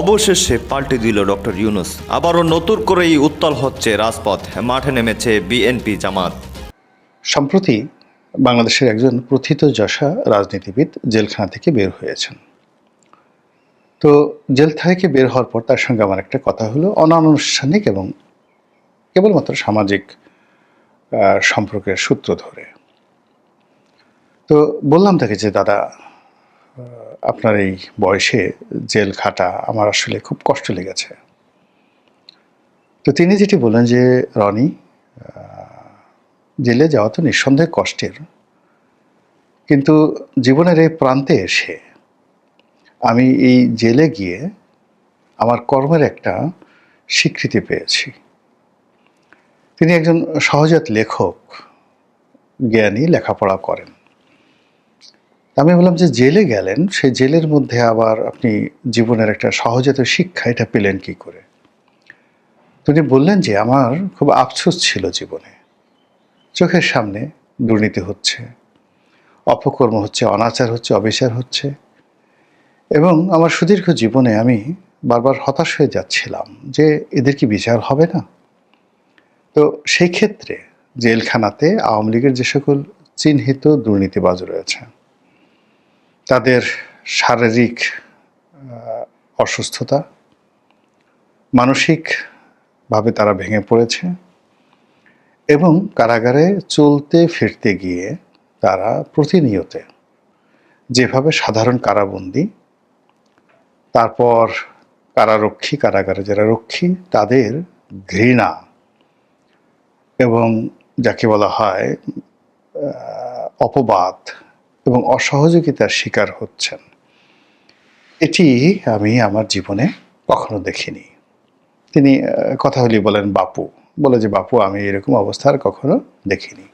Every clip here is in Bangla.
অবশেষে পাল্টে দিল ডক্টর ইউনুস। আবারও নতুন করেই উত্তাল হচ্ছে রাজপথ। মাঠে নেমেছে বিএনপি জামাত। সম্প্রতি বাংলাদেশের একজন প্রথিতযশা রাজনীতিবিদ জেলখানা থেকে বের হয়েছেন। তো জেল থেকে বের হওয়ার পর তার সঙ্গে আমার একটা কথা হলো। অনানুষ্ঠানিক এবং কেবলমাত্র সামাজিক সম্পর্কের সূত্র ধরে। তো বললাম তাকে যে, দাদা আপনার এই বয়সে জেল খাটা আমার আসলে খুব কষ্ট লেগেছে। তো তিনি যেটি বললেন যে, রনি জেলে যাওয়া তো নিঃসন্দেহে কষ্টের। কিন্তু জীবনের এই প্রান্তে এসে আমি এই জেলে গিয়ে আমার কর্মের একটা স্বীকৃতি পেয়েছি। তিনি একজন সহজাত লেখক, জ্ঞানী, লেখাপড়া করেন। আমি বললাম যে জেলে গেলেন সেই জেলের মধ্যে আবার আপনি জীবনের একটা সহজাত শিক্ষা এটা পেলেন কি করে? তিনি বললেন যে আমার খুব আফসোস ছিল জীবনে। চোখের সামনে দুর্নীতি হচ্ছে, অপকর্ম হচ্ছে, অনাচার হচ্ছে, অবিচার হচ্ছে এবং আমার সুদীর্ঘ জীবনে আমি বারবার হতাশ হয়ে যাচ্ছিলাম যে এদের কি বিচার হবে না? তো সেই ক্ষেত্রে জেলখানাতে আওয়ামী লীগের যে সকল চিহ্নিত দুর্নীতিবাজ রয়েছে তাদের শারীরিক অসুস্থতা মানসিকভাবে তারা ভেঙে পড়েছে এবং কারাগারে চলতে ফিরতে গিয়ে তারা প্রতিনিয়ত যেভাবে সাধারণ কারাবন্দী, তারপর কারারক্ষী, কারাগারে যারা রক্ষী, তাদের ঘৃণা এবং যাকে বলা হয় অপবাদ এবং অসহযোগিতার শিকার হচ্ছেন। এটি আমি আমার জীবনে কখনো দেখিনি। তিনি কথা হলি বলেন, বাপু। বলে যে, বাপু, আমি এরকম অবস্থা আর কখনো দেখিনি।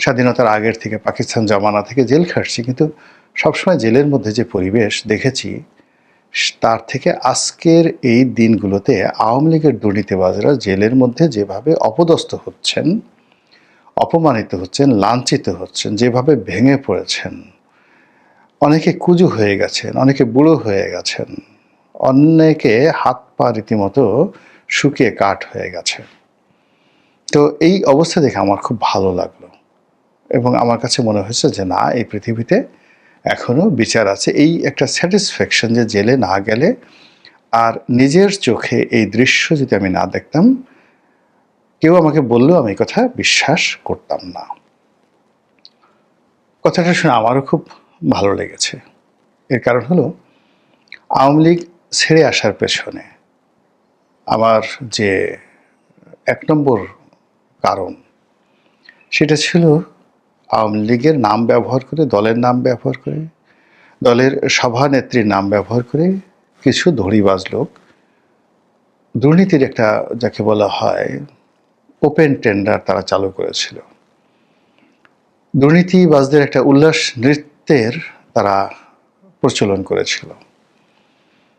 স্বাধীনতার আগের থেকে, পাকিস্তান জমানা থেকে জেল খাটছি, কিন্তু সবসময় জেলের মধ্যে যে পরিবেশ দেখেছি তার থেকে আজকের এই দিনগুলোতে আওয়ামী লীগের দুর্নীতিবাজরা জেলের মধ্যে যেভাবে অপদস্থ হচ্ছেন অপমানিত হচ্ছেন, লাঞ্ছিত হচ্ছেন, যেভাবে ভেঙে পড়েছেন। অনেকে কুজু হয়ে গেছেন, অনেকে বুড়ো হয়ে গেছেন অনেকে হাত পা রীতিমতো শুকিয়ে কাঠ হয়ে গেছে। তো এই অবস্থা দেখে আমার খুব ভালো লাগল এবং আমার কাছে মনে হয়েছে যে, না, এই পৃথিবীতে এখনও বিচার আছে। এই একটা স্যাটিসফ্যাকশন যে জেলে না গেলে আর নিজের চোখে এই দৃশ্য যদি আমি না দেখতাম কেউ আমাকে বললেও আমি কথা বিশ্বাস করতাম না। কথাটা শুনে আমারও খুব ভালো লেগেছে। এর কারণ হলো, আওয়ামী লীগ ছেড়ে আসার পেছনে আমার যে এক নম্বর কারণ, সেটা ছিল আওয়ামী লীগের নাম ব্যবহার করে, দলের নাম ব্যবহার করে, দলের সভানেত্রীর নাম ব্যবহার করে কিছু ধড়িবাজ লোক দুর্নীতির একটা, যাকে বলা হয় ওপেন টেন্ডার তারা চালু করেছিল। দুর্নীতিবাজদের একটা উল্লাস নৃত্যের তারা প্রচলন করেছিল।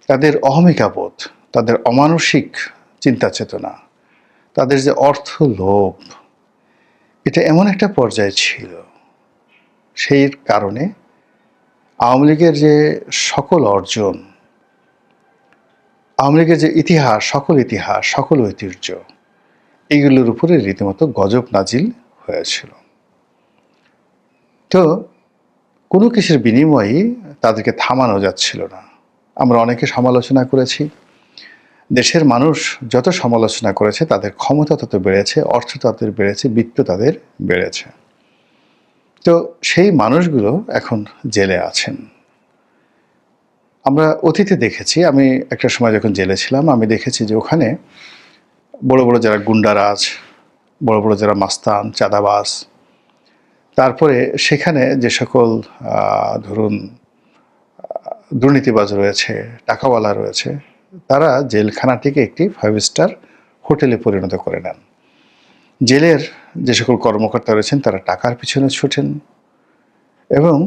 তাদের অহমিকাবোধ, তাদের অমানসিক চিন্তা চেতনা তাদের যে অর্থ লোভ এটা এমন একটা পর্যায়ে ছিল। সেই কারণে আওয়ামী লীগের যে সকল অর্জন, আওয়ামী লীগের যে ইতিহাস, সকল ইতিহাস, সকল ঐতিহ্য এইগুলোর উপরে রীতিমতো গজব নাজিল হয়েছিল। তো কোনো কিছুর বিনিময়ে তাদেরকে থামানো যাচ্ছিল না। আমরা অনেকে সমালোচনা করেছি। দেশের মানুষ যত সমালোচনা করেছে, তাদের ক্ষমতা তত বেড়েছে, অর্থ তাদের বেড়েছে, বৃত্ত তাদের বেড়েছে। তো সেই মানুষগুলো এখন জেলে আছেন। আমরা অতীতে দেখেছি, আমি একটা সময় যখন জেলে ছিলাম, আমি দেখেছি যে ওখানে বড় বড় যারা গুন্ডারাজ, বড় বড় যারা মাস্তান চাঁদাবাস তারপরে সেখানে যে সকল ধরুন দুর্নীতিবাজ রয়েছে, টাকাওয়ালা রয়েছে, তারা জেলখানাটিকে একটি ফাইভ স্টার হোটেলে পরিণত করে নেন। জেলের যে সকল কর্মকর্তা রয়েছেন, তারা টাকার পিছনে ছুটেন এবং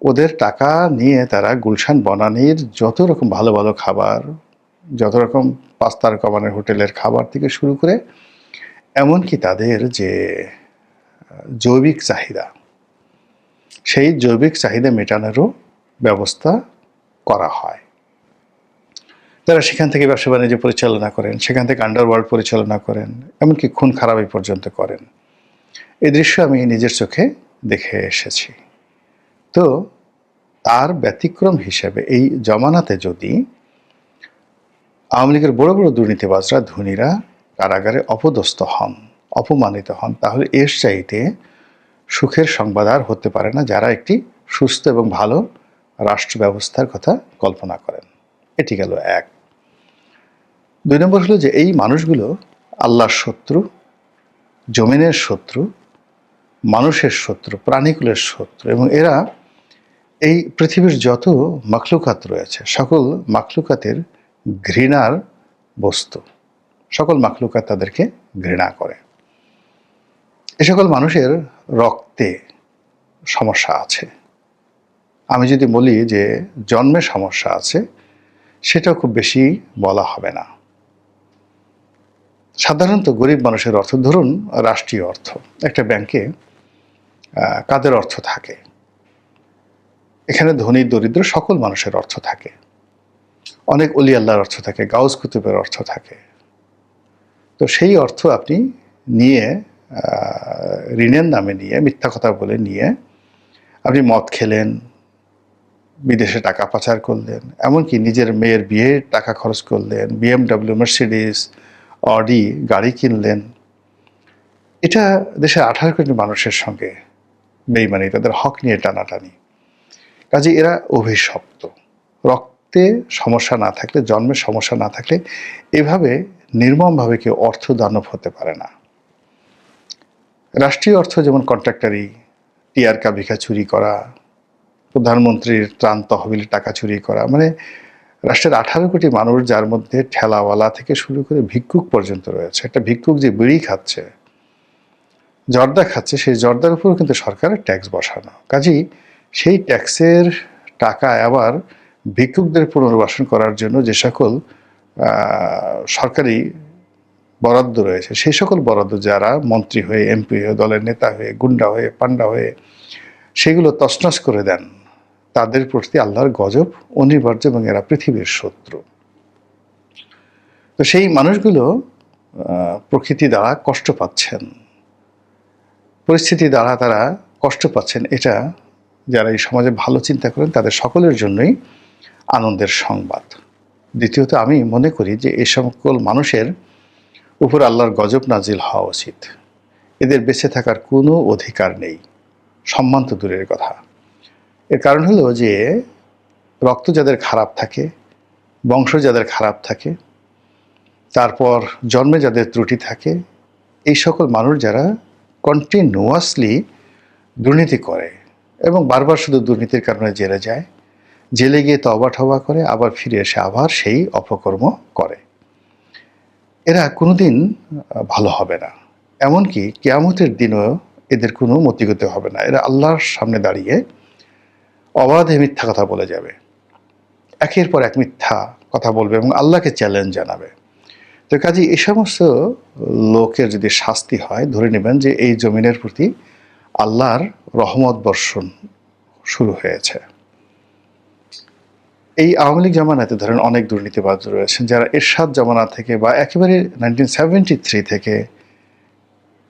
ওদের টাকা নিয়ে তারা গুলশান, বনানীর যত রকম ভালো ভালো খাবার, যত রকম পাস্তার কমানের হোটেলের খাবার থেকে শুরু করে এমনকি তাদের যে জৈবিক চাহিদা, সেই জৈবিক চাহিদা মেটানোরও ব্যবস্থা করা হয়। তারা সেখান থেকে ব্যবসা বাণিজ্য পরিচালনা করেন, সেখান থেকে আন্ডারওয়ার্ল্ড পরিচালনা করেন, এমনকি খুন খারাপি পর্যন্ত করেন, এই দৃশ্য আমি নিজের চোখে দেখে এসেছি। তো তার ব্যতিক্রম হিসেবে এই জমানাতে যদি আওয়ামী লীগের বড় বড় দুর্নীতিবাজরা, ধনীরা কারাগারে অপদস্থ হন, অপমানিত হন। তাহলে এর চাইতে সুখের সংবাদ আর হতে পারে না যারা একটি সুস্থ এবং ভালো রাষ্ট্র ব্যবস্থার কথা কল্পনা করেন। এটি গেল এক। দুই নম্বর হলো যে এই মানুষগুলো আল্লাহর শত্রু, জমিনের শত্রু, মানুষের শত্রু, প্রাণীকুলের শত্রু এবং এরা এই পৃথিবীর যত মাখলুকাত রয়েছে, সকল মাখলুকাতের ঘৃণার বস্তু। সকল মাখলুকাত তাদেরকে ঘৃণা করে। এ সকল মানুষের রক্তে সমস্যা আছে। আমি যদি বলি যে জন্মে সমস্যা আছে, সেটাও খুব বেশি বলা হবে না। সাধারণত গরিব মানুষের অর্থ, ধরুন রাষ্ট্রীয় অর্থ, একটা ব্যাংকে কাদের অর্থ থাকে? এখানে ধনী, দরিদ্র সকল মানুষের অর্থ থাকে। অনেক অলি আল্লাহর অর্থ থাকে, গাউস কুতুবের অর্থ থাকে। তো সেই অর্থ আপনি নিয়ে ঋণের নামে নিয়ে, মিথ্যা কথা বলে নিয়ে আপনি মদ খেলেন, বিদেশে টাকা পাচার করলেন, এমনকি নিজের মেয়ের বিয়ের টাকা খরচ করলেন বিএমডাব্লিউ মার্সিডিস অডি গাড়ি কিনলেন। এটা দেশের আঠারো কোটি মানুষের সঙ্গে বেইমানি, তাদের হক নিয়ে টানাটানি। কাজে এরা অভিশপ্ত, রক্তে সমস্যা না থাকলে জন্মের সমস্যা না থাকলে এভাবে নির্মমভাবে কেউ অর্থ দানব হতে পারে না। রাষ্ট্রীয় অর্থ যেমন কন্ট্রাক্টারি টিআর কাবিকা চুরি করা, প্রধানমন্ত্রীর ত্রাণ তহবিলের টাকা চুরি করা মানে রাষ্ট্রের আঠারো কোটি মানুষ যার মধ্যে ঠেলাওয়ালা থেকে শুরু করে ভিক্ষুক পর্যন্ত রয়েছে। একটা ভিক্ষুক যে বিড়ি খাচ্ছে, জর্দা খাচ্ছে, সেই জর্দার উপরও কিন্তু সরকারের ট্যাক্স বসানো। কাজেই সেই ট্যাক্সের টাকা আবার ভিক্ষুকদের পুনর্বাসন করার জন্য যে সকল সরকারি বরাদ্দ রয়েছে, সেই সকল বরাদ্দ যারা মন্ত্রী হয়ে, এমপি হয়ে, দলের নেতা হয়ে, গুন্ডা হয়ে পান্ডা হয়ে, সেগুলো তছনছ করে দেন, তাদের প্রতি আল্লাহর গজব, অনিবার্য এবং এরা পৃথিবীর শত্রু। তো সেই মানুষগুলো প্রকৃতি দ্বারা কষ্ট পাচ্ছেন। পরিস্থিতি দ্বারা তারা কষ্ট পাচ্ছেন। এটা যারা এই সমাজে ভালো চিন্তা করেন, তাদের সকলের জন্যই আনন্দের সংবাদ। দ্বিতীয়ত আমি মনে করি যে এই সকল মানুষের উপর আল্লাহর গজব নাজিল হওয়া উচিত। এদের বেঁচে থাকার কোনো অধিকার নেই। সম্মান তো দূরের কথা। এর কারণ হলো যে রক্ত যাদের খারাপ থাকে, বংশ যাদের খারাপ থাকে, তারপর জন্মে যাদের ত্রুটি থাকে, এই সকল মানুষ যারা কন্টিনিউয়াসলি দুর্নীতি করে এবং বারবার শুধু দুর্নীতির কারণে জেলে যায় জেলে গিয়ে তবা ঠবা করে আবার ফিরে এসে আবার সেই অপকর্ম করে। এরা কোনোদিন ভালো হবে না। এমনকি কেয়ামতের দিনও এদের কোনো মতিগতি হবে না। এরা আল্লাহর সামনে দাঁড়িয়ে অবাধে মিথ্যা কথা বলে যাবে। একের পর এক মিথ্যা কথা বলবে এবং আল্লাহকে চ্যালেঞ্জ জানাবে। তো কাজে এই সমস্ত লোকের যদি শাস্তি হয়, ধরে নেবেন যে এই জমিনের প্রতি আল্লাহর রহমত বর্ষণ শুরু হয়েছে। এই আওয়ামী লীগ জামানাতে ধরেন অনেক দুর্নীতিবাজ রয়েছেন, যারা এরশাদ জামানা থেকে বা একেবারে নাইনটিন সেভেন্টি থ্রি থেকে,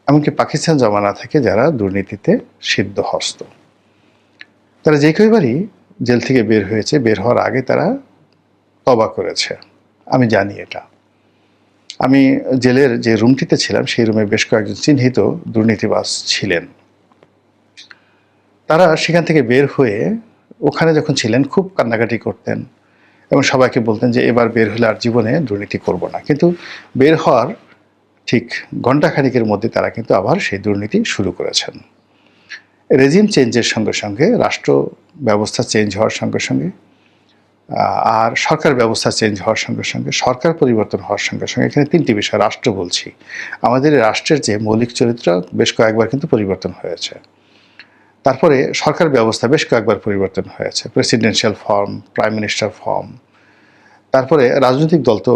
এমনকি পাকিস্তান জামানা থেকে যারা দুর্নীতিতে সিদ্ধ হস্ত তারা যে কয়বারই জেল থেকে বের হয়েছে, বের হওয়ার আগে তারা তবা করেছে। আমি জানি এটা। আমি জেলের যে রুমটিতে ছিলাম, সেই রুমে বেশ কয়েকজন চিহ্নিত দুর্নীতিবাস ছিলেন। তারা সেখান থেকে বের হয়ে ওখানে যখন ছিলেন, খুব কান্নাকাটি করতেন এবং সবাইকে বলতেন যে, এবার বের হলে আর জীবনে দুর্নীতি করব না। কিন্তু বের হওয়ার ঠিক ঘণ্টাখানিকের মধ্যে তারা কিন্তু আবার সেই দুর্নীতি শুরু করেছেন। রেজিম চেঞ্জের সঙ্গে সঙ্গে, রাষ্ট্র ব্যবস্থা চেঞ্জ হওয়ার সঙ্গে সঙ্গে আর সরকার ব্যবস্থা চেঞ্জ হওয়ার সঙ্গে সঙ্গে, সরকার পরিবর্তন হওয়ার সঙ্গে সঙ্গে, এখানে তিনটি বিষয়, রাষ্ট্র বলছি। আমাদের রাষ্ট্রের যে মৌলিক চরিত্র, বেশ কয়েকবার কিন্তু পরিবর্তন হয়েছে। তারপরে সরকার ব্যবস্থা বেশ কয়েকবার পরিবর্তন হয়েছে। Presidential form prime minister form তারপরে রাজনৈতিক দল তো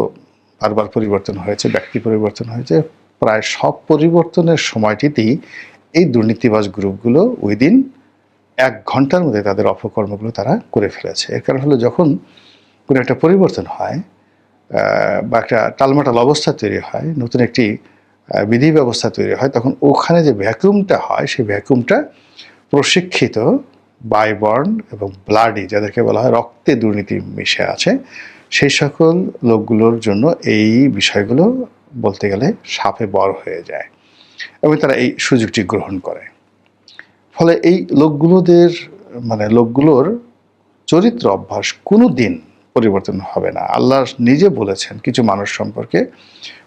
বারবার পরিবর্তন হয়েছে, ব্যক্তি পরিবর্তন হয়েছে। প্রায় সব পরিবর্তনের সময়টিতেই এই দুর্নীতিবাজ গ্রুপগুলো উইদিন এক ঘণ্টার মধ্যে তাদের অপকর্মগুলো তারা করে ফেলেছে। এর কারণ হলো যখন কোনো একটা পরিবর্তন হয় বা একটা টালমাটাল অবস্থা তৈরি হয়, নতুন একটি বিধি ব্যবস্থা তৈরি হয়, তখন ওখানে যে ভ্যাকুমটা হয়, সেই ভ্যাকুমটা প্রশিক্ষিত বাইবর্ন এবং ব্লাডি যাদেরকে বলা হয় রক্তে দুর্নীতি মিশে আছে, সেই সকল লোকগুলোর জন্য এই বিষয়গুলো বলতে গেলে সাপে বড় হয়ে যায় এবং তারা এই সুযোগটি গ্রহণ করে। ফলে এই লোকগুলোদের মানে লোকগুলোর চরিত্র অভ্যাস কোনো দিন পরিবর্তন হবে না। আল্লাহ নিজে বলেছেন কিছু মানুষ সম্পর্কে।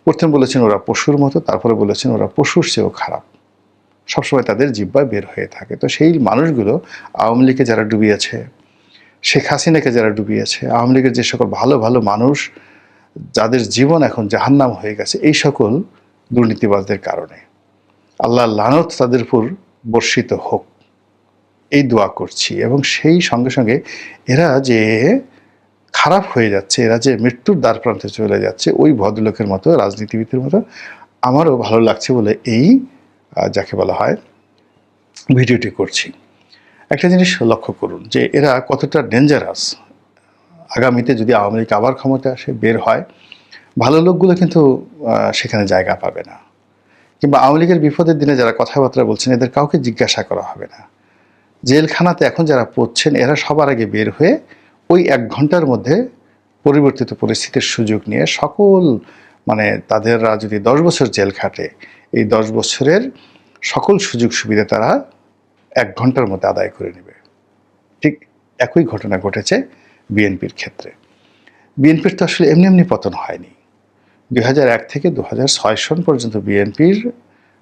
প্রথম বলেছেন, ওরা পশুর মতো। তারপরে বলেছেন, ওরা পশুর চেয়েও খারাপ। সবসময় তাদের জিব্বায় বের হয়ে থাকে। তো সেই মানুষগুলো আওয়ামী লীগে যারা ডুবিয়েছে, শেখ হাসিনাকে যারা ডুবিয়েছে, আওয়ামী লীগের যে সকল ভালো ভালো মানুষ, যাদের জীবন এখন জাহান্নাম হয়ে গেছে, এই সকল দুর্নীতিবাজদের কারণে। আল্লাহ লানত তাদের উপর বর্ষিত হোক। এই দোয়া করছি এবং সেই সঙ্গে সঙ্গে এরা যে খারাপ হয়ে যাচ্ছে, এরা যে মৃত্যুর দ্বার প্রান্তে চলে যাচ্ছে, ওই ভদ্রলোকের মতো, রাজনীতিবিদের মতো, আমারও ভালো লাগছে বলে এই যাকে বলা হয় ভিডিওটি করছি। একটা জিনিস লক্ষ্য করুন যে এরা কতটা ডেঞ্জারাস আগামীতে যদি আওয়ামী লীগ আবার ক্ষমতা আসে, বের হয়, ভালো লোকগুলো কিন্তু সেখানে জায়গা পাবে না। কিংবা আওয়ামী লীগের বিপদের দিনে যারা কথাবার্তা বলছেন, এদের কাউকে জিজ্ঞাসা করা হবে না। জেলখানাতে এখন যারা পড়ছেন, এরা সবার আগে বের হয়ে ওই এক ঘণ্টার মধ্যে পরিবর্তিত পরিস্থিতির সুযোগ নিয়ে সকল মানে তাদেররা যদি দশ বছর জেল খাটে। এই দশ বছরের সকল সুযোগ সুবিধা তারা এক ঘণ্টার মধ্যে আদায় করে নেবে। ঠিক একই ঘটনা ঘটেছে বিএনপির ক্ষেত্রে। বিএনপির তো আসলে এমনি এমনি পতন হয়নি। এক থেকে দু সন পর্যন্ত বিএনপির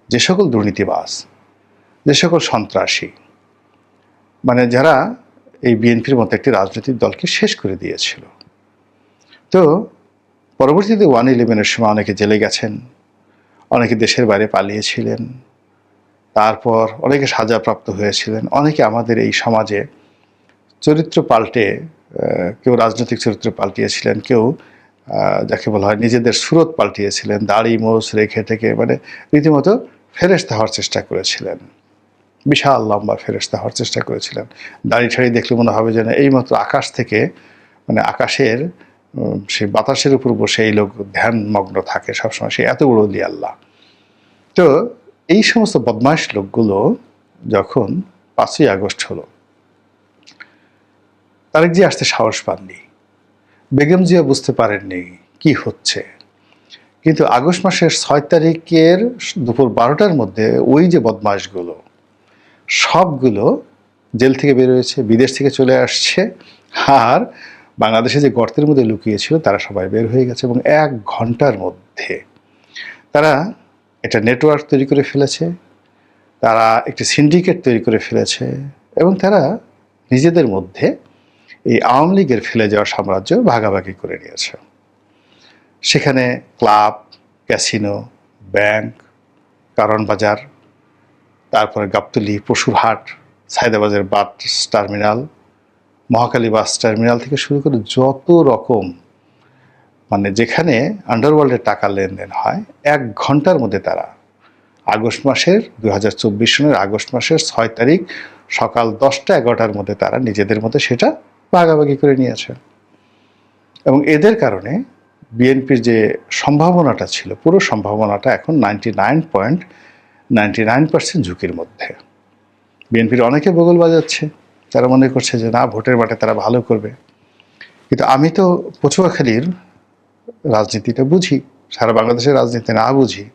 যে সকল দুর্নীতিবাস যে সকল সন্ত্রাসী মানে যারা এই বিএনপির মতো একটি রাজনৈতিক দলকে শেষ করে দিয়েছিল। তো পরবর্তীতে ওয়ান ইলেভেনের সময় অনেকে জেলে গেছেন। অনেকে দেশের বাইরে পালিয়েছিলেন, তারপর অনেকে সাজাপ্রাপ্ত হয়েছিলেন, অনেকে আমাদের এই সমাজে চরিত্র পাল্টে কেউ রাজনৈতিক চরিত্র পাল্টিয়েছিলেন, কেউ যাকে বলা হয় নিজেদের সুরত পাল্টিয়েছিলেন, দাড়ি মোষ রেখে থেকে মানে রীতিমতো ফেরেস্তা হওয়ার চেষ্টা করেছিলেন। বিশাল লম্বা ফেরেস্তা হওয়ার চেষ্টা করেছিলেন। দাড়ি ঠাড়ি দেখলে মনে হবে যেন এইমাত্র আকাশ থেকে মানে আকাশের সেই বাতাসের উপর বসে এই লোক ধ্যানমগ্ন থাকে সবসময়। সে এত বড় আল্লাহ তো এই সমস্ত বদমাইশ লোকগুলো যখন পাঁচই আগস্ট হলো, তারেক জি আসতে সাহস পাননি। বেগম জিয়া বুঝতে পারেননি কি হচ্ছে। কিন্তু আগস্ট মাসের ছয় তারিখের দুপুর বারোটার মধ্যে ওই যে বদমাশগুলো, সবগুলো জেল থেকে বের হয়েছে, বিদেশ থেকে চলে আসছে। আর বাংলাদেশে যে গর্তের মধ্যে লুকিয়েছিল, তারা সবাই বের হয়ে গেছে এবং এক ঘণ্টার মধ্যে তারা একটা নেটওয়ার্ক তৈরি করে ফেলেছে, তারা একটি সিন্ডিকেট তৈরি করে ফেলেছে এবং তারা নিজেদের মধ্যে এই আওয়ামী লীগের ফেলে যাওয়া সাম্রাজ্য ভাগাভাগি করে নিয়েছে। সেখানে ক্লাব, ক্যাসিনো, ব্যাংক, কারণ বাজার, তারপরে গাবতলি, পশুরহাট, সায়দাবাজার bus terminal Mohakhali bus terminal থেকে শুরু করে যত রকম মানে যেখানে আন্ডারওয়ার্ল্ডের টাকা লেনদেন হয়, এক ঘণ্টার মধ্যে তারা আগস্ট মাসের দু হাজার চব্বিশ সনের আগস্ট মাসের ছয় তারিখ সকাল দশটা এগারোটার মধ্যে তারা নিজেদের মধ্যে সেটা ভাগাভাগি করে নিয়েছে। এবং এদের কারণে বিএনপির যে সম্ভাবনাটা ছিল, পুরো সম্ভাবনাটা এখন ninety nine point ninety nine percent ঝুঁকির মধ্যে। বিএনপির অনেকে বগল বাজাচ্ছে। তারা মনে করছে যে, না, ভোটের মাঠে তারা ভালো করবে। কিন্তু আমি তো পচুয়াখালীর রাজনীতিটা বুঝি, সারা বাংলাদেশের রাজনীতি না বুঝি।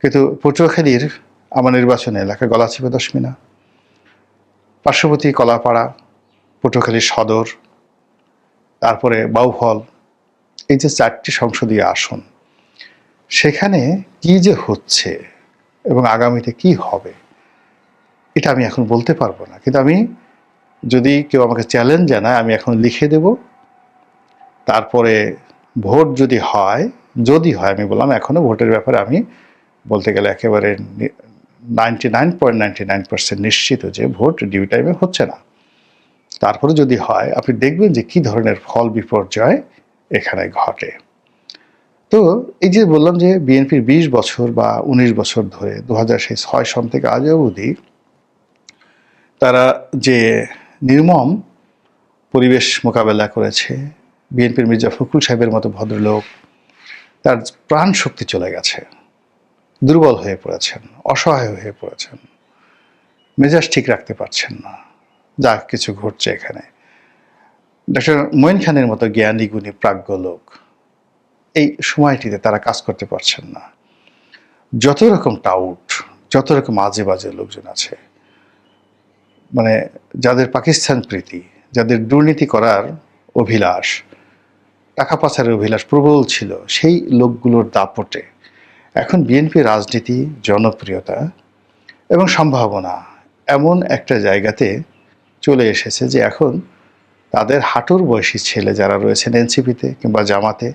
কিন্তু পটুয়াখালীর আমার নির্বাচনে এলাকা গলাচিপা দশমিনা, পার্শ্ববর্তী কলাপাড়া পটুয়াখালী সদর, তারপরে বাউফল, এই যে চারটি সংসদীয় আসন, সেখানে কি যে হচ্ছে এবং আগামীতে কি হবে, এটা আমি এখন বলতে পারব না। কিন্তু আমি যদি কেউ আমাকে চ্যালেঞ্জ জানায়, আমি এখন লিখে দেব। তারপরে ভোট যদি হয় যদি হয়, আমি বললাম এখনও ভোটের ব্যাপারে আমি বলতে গেলে একেবারে ninety nine point ninety nine percent নিশ্চিত যে ভোট ডিউ টাইমে হচ্ছে না। তারপরে যদি হয়, আপনি দেখবেন যে কি ধরনের ফল বিপর্যয় এখানে ঘটে। তো এই যে বললাম যে বিএনপির বিশ বছর বা উনিশ বছর ধরে, দু হাজার সেই ছয় সন থেকে আজ অবধি, তারা যে নির্মম পরিবেশ মোকাবেলা করেছে বিএনপির মির্জা ফখরুল সাহেবের মতো ভদ্রলোক। তার প্রাণ শক্তি চলে গেছে। দুর্বল হয়ে পড়েছেন, অসহায় হয়ে পড়েছেন। মেজাজ ঠিক রাখতে পারছেন না। যা কিছু ঘটছে এখানে। ডক্টর মঈন খানের মতো জ্ঞানী, গুণী, প্রাজ্ঞ লোক এই সময়টিতে তারা কাজ করতে পারছেন না। যত রকম টাউট যত রকম আজে বাজে লোকজন আছে মানে যাদের পাকিস্তান প্রীতি, যাদের দুর্নীতি করার অভিলাষ, টাকা পাচারের অভিলাষ প্রবল ছিল, সেই লোকগুলোর দাপটে এখন বিএনপি রাজনীতি, জনপ্রিয়তা এবং সম্ভাবনা এমন একটা জায়গাতে চলে এসেছে যে এখন তাদের হাঁটুর বয়সী ছেলে যারা রয়েছেন এনসিপিতে কিংবা জামাতে,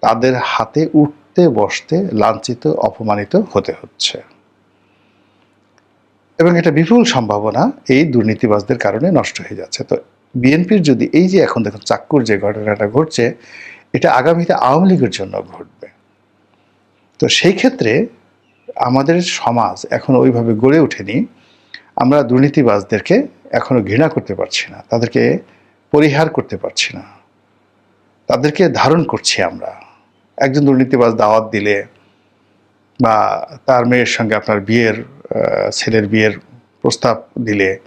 তাদের হাতে উঠতে বসতে লাঞ্ছিত, অপমানিত হতে হচ্ছে। এবং এটা বিপুল সম্ভাবনা এই দুর্নীতিবাজদের কারণে নষ্ট হয়ে যাচ্ছে। তো বিএনপির যদি এই যে এখন দেখুন চাক্কুর যে ঘটনাটা ঘটছে, এটা আগামীতে আওয়ামী লীগের জন্য ঘটবে। তো সেই ক্ষেত্রে আমাদের সমাজ এখন ওইভাবে গড়ে ওঠেনি। আমরা দুর্নীতিবাজদেরকে এখনও ঘৃণা করতে পারছি না, তাদেরকে পরিহার করতে পারছি না। তাদেরকে ধারণ করছি আমরা। একজন দুর্নীতিবাজ দাওয়াত দিলে বা তার মেয়ের সঙ্গে আপনার বিয়ের ছেলের বিয়ের প্রস্তাব দিলে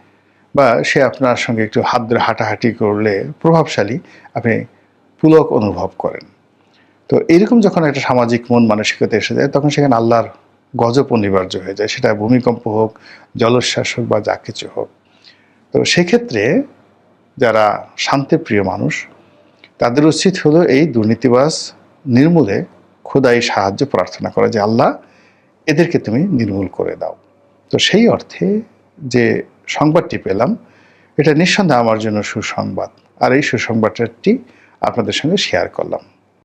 বা সে আপনার সঙ্গে একটু হাত ধরে হাঁটাহাঁটি করলে প্রভাবশালী আপনি পুলক অনুভব করেন। তো এরকম যখন একটা সামাজিক মন মানসিকতা এসে যায়, তখন সেখানে আল্লাহর গজব অনিবার্য হয়ে যায়। সেটা ভূমিকম্প হোক, জলোচ্ছ্বাস হোক বা যা কিছু হোক। তো সেক্ষেত্রে যারা শান্তিপ্রিয় মানুষ, তাদের উচিত হলো এই দুর্নীতিবাজ নির্মূলে খোদাই সাহায্য প্রার্থনা করা যে, আল্লাহ, এদেরকে তুমি নির্মূল করে দাও। তো সেই অর্থে যে সংবাদটি পেলাম, এটা নিঃসন্দেহে আমার জন্য সুসংবাদ। আর এই সুসংবাদটি আপনাদের সঙ্গে শেয়ার করলাম।